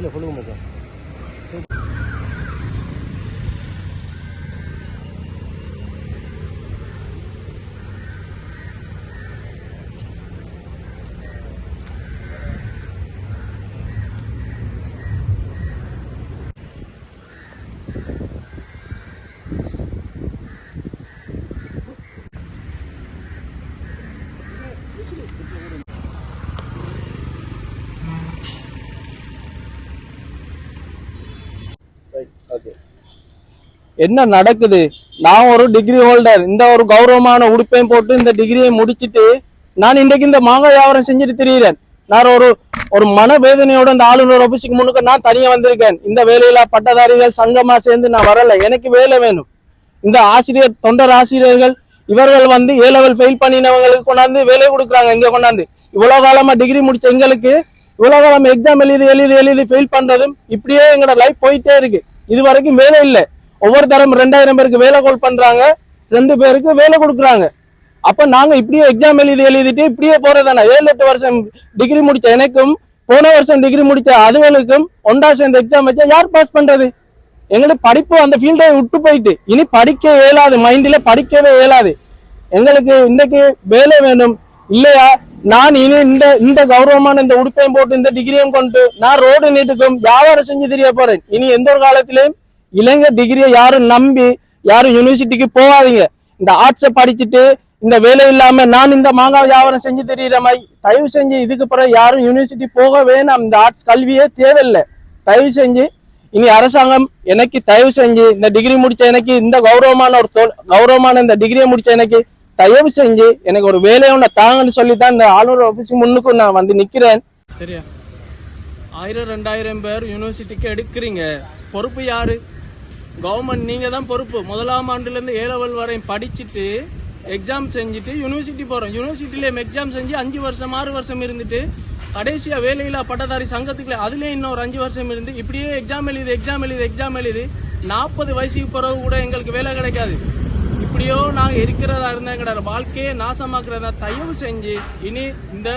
له كله مزاج என்ன நடக்குது? நான் ஒரு டிகிரி ஹோல்டர் இந்த ஒரு கௌரவமான உடுப்பையும் போட்டு இந்த டிகிரியை முடிச்சிட்டு நான் இன்றைக்கு இந்த மாங்காய் வியாபாரம் செஞ்சுட்டு திரியிறேன். நான் ஒரு ஒரு மனவேதனையோட இந்த ஆளுநர் ஆபீஸுக்கு முன்னுக்கு நான் தனியா வந்திருக்கேன். இந்த வேலையில பட்டதாரிகள் சங்கமா சேர்ந்து நான் வரல. எனக்கு வேலை வேணும். இந்த ஆசிரியர் தொண்டர் ஆசிரியர்கள் இவர்கள் வந்து ஏ லெவல் ஃபெயில் பண்ணினவங்களுக்கு கொண்டாந்து வேலையை கொடுக்குறாங்க. இங்க கொண்டாந்து. இவ்வளோ காலமா டிகிரி முடிச்ச எங்களுக்கு இவ்வளவு நம்ம எக்ஸாம் எழுதி எழுதி எழுதி ஃபெயில் பண்றதும் இப்படியே எங்களோட லைஃப் போயிட்டே இருக்கு. இது வரைக்கும் வேலை இல்லை. ஒவ்வொரு தரம் ரெண்டாயிரம் பேருக்கு வேலை கோல் பண்றாங்க. ரெண்டு பேருக்கு வேலை கொடுக்குறாங்க. அப்ப நாங்க இப்படியே எக்ஸாம் எழுதி எழுதிட்டு இப்படியே போறதானே ஏழு எட்டு வருஷம் டிகிரி முடிச்ச எனக்கும் போன வருஷம் டிகிரி முடிச்ச அதுவனுக்கும் ஒன்றா சேர்ந்து எக்ஸாம் வச்சா யார் பாஸ் பண்றது? எங்களுக்கு படிப்பு அந்த ஃபீல்டை விட்டு போயிட்டு. இனி படிக்க இயலாது மைண்டில் படிக்கவே இயலாது. எங்களுக்கு இன்னைக்கு வேலை வேணும் இல்லையா? நான் இனி இந்த இந்த கௌரவமான இந்த உடுப்பையும் போட்டு இந்த டிகிரியும் கொண்டு நான் ரோடு நீட்டுக்கும் வியாபாரம் செஞ்சு தெரிய போறேன். இனி எந்த ஒரு காலத்திலையும் இளைஞர் டிகிரியை யாரும் நம்பி யாரும் யூனிவர்சிட்டிக்கு போகாதீங்க. இந்த ஆர்ட்ஸை படிச்சுட்டு இந்த வேலை இல்லாம நான் இந்த மாங்காய் வியாபாரம் செஞ்சு தெரியுற மாதிரி தயவு செஞ்சு இதுக்கு பிறகு யாரும் யூனிவர்சிட்டி போக வேணாம். இந்த ஆர்ட்ஸ் கல்வியே தேவையில்லை. தயவு செஞ்சு இனி அரசாங்கம் எனக்கு தயவு செஞ்சு இந்த டிகிரி முடிச்ச எனக்கு இந்த கௌரவமான ஒரு தொ- கௌரவமான இந்த டிகிரியை முடிச்ச எனக்கு தயவு செஞ்சு எனக்கு ஒரு வேலையை ஒண்ணு தாங்கன்னு சொல்லி தான் இந்த ஆளுநர் ஆஃபீஸுக்கு முன்னுக்கு நான் வந்து நிக்கிறேன். சரியா? ஆயிரம் ரெண்டாயிரம் பேர் யூனிவர்சிட்டிக்கு எடுக்கிறீங்க. பொறுப்பு யாரு? கவர்மெண்ட் நீங்க தான் பொறுப்பு. முதலாம் ஆண்டுல இருந்து ஏ லெவல் வரையும் படிச்சுட்டு எக்ஸாம் செஞ்சுட்டு யூனிவர்சிட்டி போறோம். யூனிவர்சிட்டில எக்ஸாம் செஞ்சு அஞ்சு வருஷம் ஆறு வருஷம் இருந்துட்டு கடைசியா வேலையில்லா பட்டதாரி சங்கத்துக்குள்ள அதுலயும் இன்னும் ஒரு அஞ்சு வருஷம் இருந்து இப்படியே எக்ஸாம் எழுது எக்ஸாம் எழுது எக்ஸாம் எழுது. நாற்பது வயசுக்கு பிறகு கூட எங்களுக்கு வேலை கிடைக்காது. இப்படியோ நாங்கள் இருக்கிறதா இருந்தா எங்களோட வாழ்க்கையை நாசமாக்குறதா தயவு செஞ்சு இனி இந்த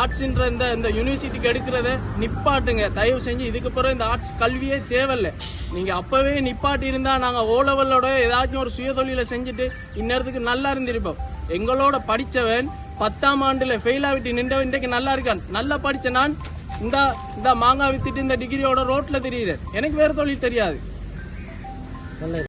ஆர்ட்ஸ்ன்ற இந்த இந்த யூனிவர்சிட்டிக்கு எடுக்கிறத நிப்பாட்டுங்க. தயவு செஞ்சு இதுக்கு பிறகு இந்த ஆர்ட்ஸ் கல்வியே தேவையில்லை. நீங்கள் அப்போவே நிப்பாட்டி இருந்தால் நாங்கள் ஓ லெவலோட ஏதாச்சும் ஒரு சுயதொழிலை செஞ்சுட்டு இந்நேரத்துக்கு நல்லா இருந்திருப்போம். எங்களோட படித்தவன் பத்தாம் ஆண்டுல ஃபெயில் ஆகிட்டு நின்றவன் இன்றைக்கு நல்லா இருக்கான். நல்லா படித்த நான் இந்த இந்த மாங்காய் வித்துட்டு இந்த டிகிரியோட ரோட்டில் தெரியுறேன். எனக்கு வேறு தொழில் தெரியாது.